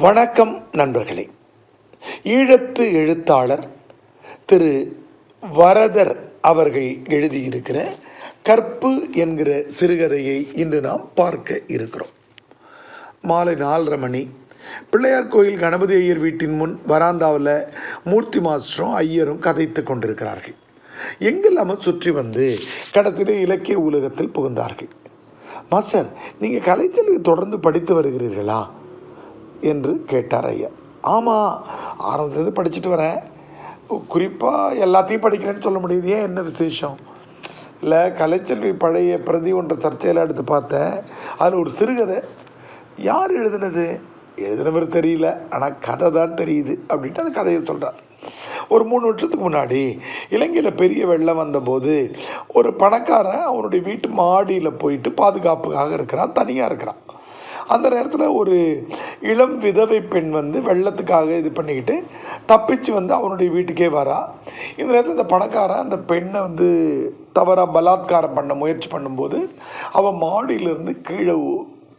வணக்கம் நண்பர்களே. ஈழத்து எழுத்தாளர் திரு வரதர் அவர்கள் எழுதியிருக்கிற கற்பு என்கிற சிறுகதையை இன்று நாம் பார்க்க இருக்கிறோம். மாலை நாலரை மணி. பிள்ளையார் கோயில் கணபதி ஐயர் வீட்டின் முன் வராந்தாவில் மூர்த்தி மாஸ்டரும் ஐயரும் கதைத்து கொண்டிருக்கிறார்கள். எங்கெல்லாமல் சுற்றி வந்து கடத்திலே இலக்கிய உலகத்தில் புகுந்தார்கள். மாஸ்டர் நீங்கள் கலைச்செல்வி தொடர்ந்து படித்து வருகிறீர்களா? என்று கேட்டார் ஐயா. ஆமாம் ஆரம்பத்துலேருந்து படிச்சுட்டு வரேன். குறிப்பாக எல்லாத்தையும் படிக்கிறேன்னு சொல்ல முடியுது. ஏன் என்ன விசேஷம்? இல்லை கலைச்செல்வி பழைய பிரதி ஒன்ற சர்ச்சையில் எடுத்து பார்த்தேன். அதில் ஒரு சிறுகதை. யார் எழுதுனது? எழுதினவர் தெரியல. ஆனால் கதை தான் தெரியுது அப்படின்ட்டு அந்த கதையை சொல்கிறார் ஒரு மூணு வருஷத்துக்கு முன்னாடி இலங்கையில் பெரிய வெள்ளம் வந்தபோது ஒரு பணக்காரன் அவனுடைய வீட்டு மாடியில் போயிட்டு பாதுகாப்புக்காக இருக்கிறான் தனியாக இருக்கிறான். அந்த நேரத்தில் ஒரு இளம் விதவை பெண் வந்து வெள்ளத்துக்காக இது பண்ணிக்கிட்டு தப்பிச்சு வந்து அவனுடைய வீட்டுக்கே வரா. இந்த நேரத்தில் இந்த பணக்காரன் அந்த பெண்ணை வந்து தவறாக பலாத்காரம் பண்ண முயற்சி பண்ணும்போது அவன் மாடியிலேருந்து கீழே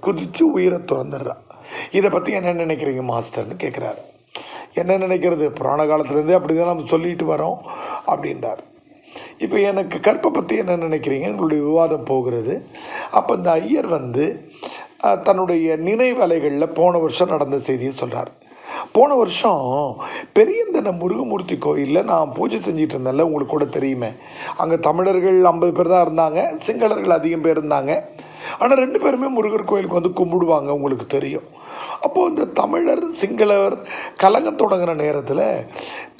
குதித்து உயிரை துறந்துடுறான் இதை பற்றி என்ன நினைக்கிறீங்க மாஸ்டர்னு கேட்குறாரு என்ன நினைக்கிறது? புராண காலத்துலேருந்தே அப்படி தான் நம்ம சொல்லிட்டு வரோம் அப்படின்றார். இப்போ எனக்கு கற்பை பற்றி என்ன நினைக்கிறீங்க உங்களுடைய விவாதம் போகிறது. அப்போ இந்த ஐயர் வந்து தன்னுடைய நினைவலைகளில் போன வருஷம் நடந்த செய்தியை சொல்கிறார் போன வருஷம் பெரியந்தன முருகமூர்த்தி கோயிலில் நான் பூஜை செஞ்சிட்டு இருந்தேன்ல உங்களுக்கு கூட தெரியுமே. அங்கே தமிழர்கள் ஐம்பது பேர் தான் இருந்தாங்க சிங்களர்கள் அதிகம் பேர் இருந்தாங்க. ஆனால் ரெண்டு பேருமே முருகர் கோயிலுக்கு வந்து கும்பிடுவாங்க உங்களுக்கு தெரியும். அப்போது இந்த தமிழர் சிங்களவர் கலங்க தொடங்குகிற நேரத்தில்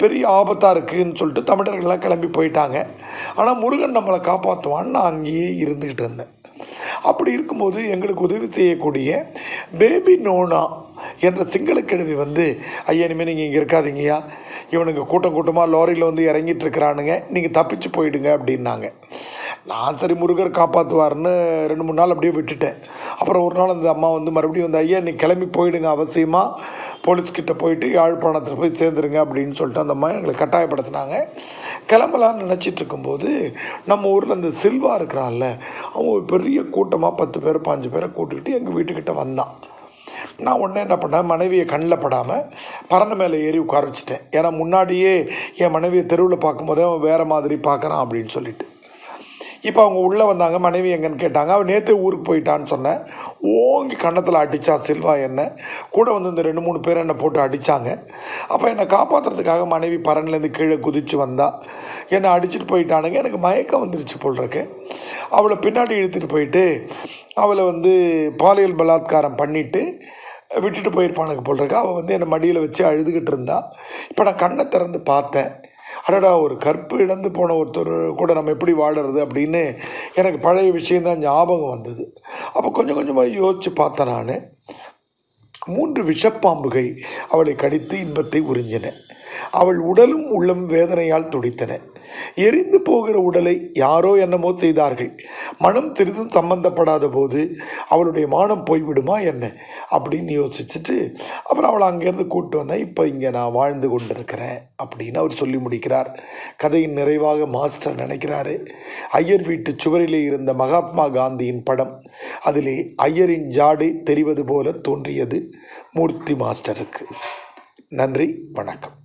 பெரிய ஆபத்தாக இருக்குன்னு சொல்லிட்டு தமிழர்கள்லாம் கிளம்பி போயிட்டாங்க. ஆனால் முருகன் நம்மளை காப்பாற்றுவான்னு நான் அங்கேயே இருந்துக்கிட்டு இருந்தேன். அப்படி இருக்கும்போது எங்களுக்கு உதவி செய்யக்கூடிய பேபி நோனா என்ற சிங்கள கிழவி வந்து ஐயா இனிமேல் நீங்கள் இங்கே இருக்காதீங்கய்யா. இவனுங்க கூட்டம் கூட்டமாக லாரியில் வந்து இறங்கிட்டு இருக்கிறானுங்க. நீங்கள் தப்பிச்சு போயிடுங்க அப்படின்னாங்க. நான் சரி முருகர் காப்பாற்றுவார்னு ரெண்டு மூணு நாள் அப்படியே விட்டுட்டேன். அப்புறம் ஒரு நாள் அந்த அம்மா வந்து மறுபடியும் வந்து ஐயா நீ கிளம்பி போயிடுங்க அவசியமாக போலீஸ்கிட்ட போயிட்டு யாழ்ப்பாணத்தில் போய் சேர்ந்துருங்க அப்படின்னு சொல்லிட்டு அந்த அம்மா எங்களை கட்டாயப்படுத்தினாங்க. கிளம்பலான்னு நினச்சிட்டு இருக்கும்போது நம்ம ஊரில் அந்த சில்வா இருக்கிறான்ல அவன் ஒரு பெரிய கூட்டமாக பத்து பேர் பாஞ்சு பேரை கூட்டிக்கிட்டு எங்கள் வீட்டுக்கிட்ட வந்தான். நான் உடனே என்ன பண்ணேன் மனைவியை கண்ணில் படாமல் பறனை மேலே ஏறி உட்கார வச்சிட்டேன். ஏன்னா முன்னாடியே என் மனைவியை தெருவில் பார்க்கும்போதே அவன் வேறு மாதிரி பார்க்குறான் அப்படின்னு சொல்லிட்டு. இப்போ அவங்க உள்ளே வந்தாங்க மனைவி எங்கன்னு கேட்டாங்க. அவன் நேற்று ஊருக்கு போயிட்டான்னு சொன்னேன். ஓங்கி கன்னத்தில் அடித்தான் சில்வா என்ன? கூட வந்து இந்த ரெண்டு மூணு பேர் என்னை போட்டு அடித்தாங்க அப்போ என்னை காப்பாற்றுறதுக்காக மனைவி பரன்லேருந்து கீழே குதித்து வந்தா. என்னை அடிச்சிட்டு போயிட்டானுங்க. எனக்கு மயக்கம் வந்துருச்சு போல் இருக்கு. அவளை பின்னாடி இழுத்துட்டு போயிட்டு அவளை வந்து பாலியல் பலாத்காரம் பண்ணிவிட்டு விட்டுட்டு போயிருப்பானுங்க போல் இருக்கு. அவள் வந்து என்னை மடியில் வச்சு அழுதுகிட்டு இருந்தா. இப்போ நான் கண்ணை திறந்து பார்த்தேன். அடடா ஒரு கற்பு இழந்து போன ஒருத்தர் கூட நம்ம எப்படி வாழறது அப்படின்னு எனக்கு பழைய விஷயந்தான் ஞாபகம் வந்தது. அப்போ கொஞ்சம் கொஞ்சமாக யோசித்து பார்த்தேன் நான். மூன்று விஷப்பாம்புகை அவளை கடித்து இன்பத்தை உறிஞ்சினேன் அவள் உடலும் உள்ளம் வேதனையால் துடித்தன. எரிந்து போகிற உடலை யாரோ என்னமோ செய்தார்கள். மனம் சிறிதும் சம்பந்தப்படாத போது அவளுடைய மானம் போய்விடுமா என்ன? அப்படின்னு யோசிச்சுட்டு அப்புறம் அவளை அங்கேருந்து கூப்பிட்டு வந்தேன் இப்போ இங்கே நான் வாழ்ந்து கொண்டிருக்கிறேன் அப்படின்னு அவர் சொல்லி முடிக்கிறார். கதையின் நிறைவாக மாஸ்டர் நினைக்கிறாரு. ஐயர் வீட்டு சுவரிலே இருந்த மகாத்மா காந்தியின் படம். அதிலே ஐயரின் ஜாடு தெரிவது போல தோன்றியது மூர்த்தி மாஸ்டருக்கு. நன்றி வணக்கம்.